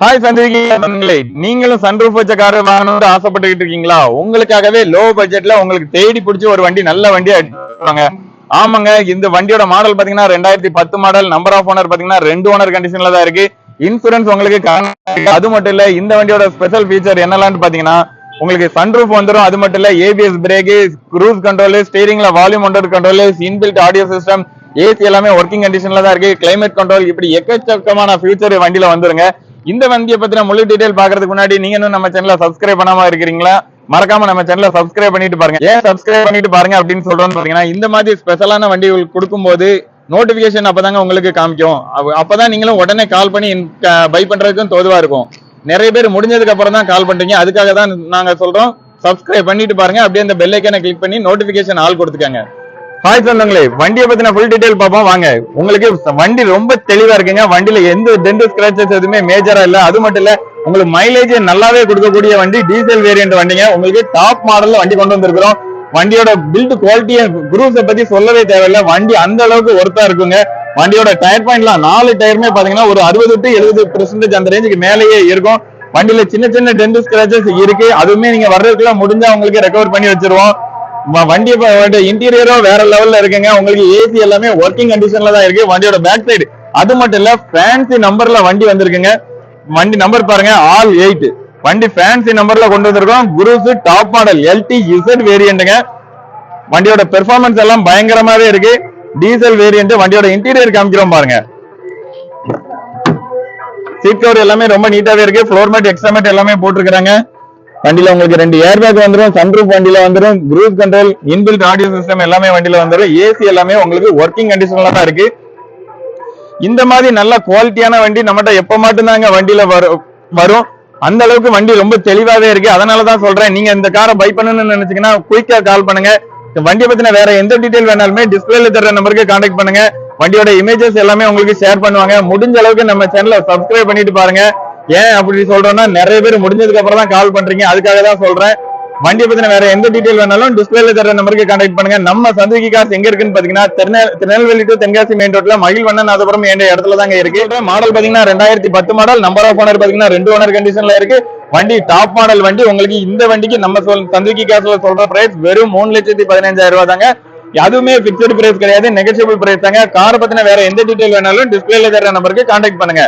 Hi சந்திரிகை நீங்களும் sunroof வச்ச car வாங்கணும்னு ஆசைப்பட்டுக்கிட்டு இருக்கீங்களா? உங்களுக்காகவே லோ பட்ஜெட்ல உங்களுக்கு தேடி பிடிச்ச ஒரு வண்டி நல்ல வண்டியா எடுத்துவாங்க ஆமாங்க இந்த வண்டியோட மாடல் பாத்தீங்கன்னா ரெண்டாயிரத்தி பத்து மாடல் நம்பர் ஆஃப் ஓனர் பாத்தீங்கன்னா ரெண்டு ஓனர் கண்டிஷன்ல தான் இருக்கு. இன்சூரன்ஸ் உங்களுக்கு அது மட்டும் இல்ல இந்த வண்டியோட ஸ்பெஷல் ஃபீச்சர் என்னலாம்னு பாத்தீங்கன்னா உங்களுக்கு சன்ரூஃப் வந்துரும். அது மட்டும் இல்ல ABS brake cruise control ஸ்டீரிங்ல volume control control inbuilt audio system AC எல்லாமே ஒர்க்கிங் கண்டிஷன்ல தான் இருக்கு. கிளைமேட் கண்ட்ரோல் இப்படி எக்கச்சக்கமான ஃபியூச்சர் வண்டியில வந்துருங்க. இந்த வண்டியை பத்தின முழு டீடைல் பாக்குறதுக்கு முன்னாடி நீங்க இன்னும் நம்ம சேனல சப்ஸ்கிரைப் பண்ணாம இருக்கிறீங்களா? மறக்காம நம்ம சேனல சப்ஸ்கிரைப் பண்ணிட்டு பாருங்க. ஏன் சப்ஸ்கிரைப் பண்ணிட்டு பாருங்க அப்படின்னு சொல்றோம்னு பாத்தீங்கன்னா இந்த மாதிரி ஸ்பெஷலான வண்டிகள் உங்களுக்கு கொடுக்கும்போது நோட்டிபிகேஷன் அப்பதாங்க உங்களுக்கு காமிக்கும். அப்பதான் நீங்களும் உடனே கால் பண்ணி பை பண்றதுக்கும் தோதுவா இருக்கும். நிறைய பேர் முடிஞ்சதுக்கு அப்புறம் தான் கால் பண்றீங்க. அதுக்காக தான் நாங்க சொல்றோம். சப்ஸ்கிரைப் பண்ணிட்டு பாருங்க. அப்படியே அந்த பெல் ஐக்கனை கிளிக் பண்ணி நோட்டிபிகேஷன் ஆள் கொடுத்துக்கங்க. ஹாய் சொந்தங்களே வண்டியை பத்தின ஃபுல் டீடைல் பார்ப்போம். வாங்க உங்களுக்கு வண்டி ரொம்ப தெளிவா இருக்குங்க. வண்டியில எந்த டென்ட் ஸ்கிராச்சஸ் எதுவுமே மேஜரா இல்ல. அது மட்டும் இல்ல உங்களுக்கு மைலேஜ் நல்லாவே கொடுக்கக்கூடிய வண்டி டீசல் வேரியன்ட் வண்டிங்க. உங்களுக்கு டாப் மாடல்ல வண்டி கொண்டு வந்திருக்கிறோம். வண்டியோட பில்ட் குவாலிட்டியை குரூஸை பத்தி சொல்லவே தேவையில்ல. வண்டி அந்த அளவுக்கு ஒர்த்தா இருக்குங்க. வண்டியோட டயர் பாயிண்ட்லாம் நாலு டயருமே பாத்தீங்கன்னா ஒரு அறுபது டு எழுபது பெர்சன்டேஜ் அந்த ரேஞ்சுக்கு மேலேயே இருக்கும். வண்டியில சின்ன சின்ன டென்ட் ஸ்கிராச்சஸ் இருக்கு. அதுவுமே நீங்க வர்றதுக்குள்ள முடிஞ்சா உங்களுக்கு ரெக்கவர் பண்ணி வச்சிருவோம். வண்டி இன்டீரியரும் வேற லெவல்ல இருக்குங்க. உங்களுக்கு ஏசி எல்லாமே ஒர்க்கிங் கண்டிஷன்ல தான் இருக்கு. வண்டியோட பேக் சைடு அது மட்டும் இல்ல ஃபேன்சி நம்பர்ல வண்டி வந்திருக்குங்க. வண்டி நம்பர் பாருங்க ஆல் எயிட் வண்டி ஃபேன்சி நம்பர்ல கொண்டு வந்திருக்கோம். Cruze top model LT Z வேரியண்ட்டுங்க வண்டியோட பெர்ஃபார்மன்ஸ் எல்லாம் பயங்கரமாவே இருக்கு. டீசல் வேரியன்ட் வண்டியோட இன்டீரியர் காமிக்கிறோம் பாருங்க. சீட் கவர் எல்லாமே ரொம்ப நீட்டாவே இருக்கு. ஃப்ளோர் மேட் எக்ஸ்ட்ரா மேட் எல்லாமே போட்டிருக்காங்க வண்டியில உங்களுக்கு ரெண்டு ஏர் பேக் வந்துரும் சன்ரூஃப் வண்டியில வந்துடும் cruise control inbuilt audio system எல்லாமே வண்டியில வந்துடும் ஏசி எல்லாமே உங்களுக்கு ஒர்க்கிங் கண்டிஷன்ல தான் இருக்கு. இந்த மாதிரி நல்ல குவாலிட்டியான வண்டி நம்மகிட்ட எப்ப மட்டும்தாங்க வண்டியில வரும் வரும். அந்த அளவுக்கு வண்டி ரொம்ப தெளிவாவே இருக்கு. அதனாலதான் சொல்றேன். நீங்க இந்த காரை பை பண்ணணும்னு நினைச்சீங்கன்னா குயிக்கா கால் பண்ணுங்க. வண்டியை பத்தின வேற எந்த டீடைல் வேணாலுமே டிஸ்பிளேல தர நம்பருக்கு கான்டாக்ட் பண்ணுங்க. வண்டியோட இமேஜஸ் எல்லாமே உங்களுக்கு ஷேர் பண்ணுவாங்க. முடிஞ்ச அளவுக்கு நம்ம சேனலை சப்ஸ்கிரைப் பண்ணிட்டு பாருங்க. ஏன் அப்படி சொல்றோம்னா நிறைய பேர் முடிஞ்சதுக்கு அப்புறம் தான் கால் பண்றீங்க. அதுக்காக தான் சொல்றேன். வண்டியை பத்தின வேற எந்த டீடைல் வேணாலும் டிஸ்பிளேல தர நம்பருக்கு கான்டாக்ட் பண்ணுங்க. நம்ம சந்திரிகை காசு எங்க இருக்குன்னு பாத்தீங்கன்னா திருநெல் திருநெல்வேலி டு தென்காசி மெயின் ரோட்ல மகிழ்வண்ணன் அதுபுறம் என்ற இடத்துல தாங்க இருக்கு. மாடல் பாத்தீங்கன்னா ரெண்டாயிரத்தி பத்து மாடல் நம்பர் ஆஃப் ஓனர் பாத்தீங்கன்னா ரெண்டு ஓனர் கண்டிஷன்ல இருக்கு. வண்டி டாப் மாடல் வண்டி. உங்களுக்கு இந்த வண்டிக்கு நம்ம சொல் சந்திரிகை காசுல சொல்ற பிரைஸ் வெறும் மூணு லட்சத்தி பதினஞ்சாயிரம் ரூபாய் தாங்க. அதுவுமே பிக்சட் பிரைஸ் கிடையாது நெகோசியபிள் பிரைஸ் தாங்க. கார் பத்தின வேற எந்த டீடைல் வேணாலும் டிஸ்பிளேல தர நம்பருக்கு கான்டாக்ட் பண்ணுங்க.